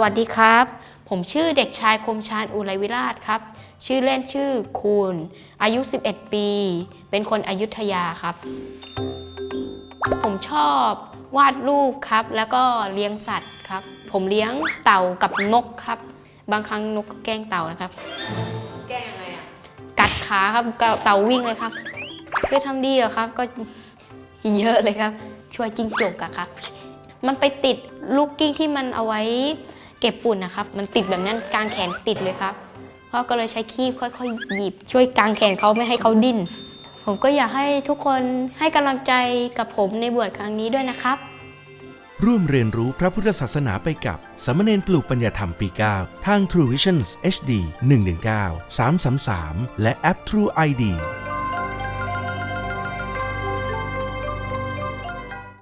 วัสดีครับ ผมชื่อเด็กชายคมชาญอุไรวิราชครับ ชื่อเล่นชื่อคูณอายุ 11 ปี เป็นคนอยุธยาครับ ผมชอบวาดรูปครับ แล้วก็เลี้ยงสัตว์ครับ ผมเลี้ยงเต่ากับนกครับ บางครั้งนกก็แกล้งเต่านะครับ แก้ยังไงอะ กัดขาครับเต่าวิ่งเลยครับเคยทำดีเหรอครับ ก็เยอะเลยครับ ช่วยจิ้งจกอะครับ มันไปติดลูกกิ้งที่มันเอาไว้ เก็บฝุ่นนะครับ มันติดแบบนั้นกลางแขนติดเลยครับพ่อก็เลยใช้คีบค่อยๆหยิบ ช่วยกางแขนเขาไม่ให้เขาดิ้น ผมก็อยากให้ทุกคนให้กำลังใจกับผมในบวชครั้งนี้ด้วยนะครับ ร่วมเรียนรู้พระพุทธศาสนาไปกับสามเณรปลูกปัญญาธรรมปี 9 ทาง True Visions HD 119 333 และแอป True ID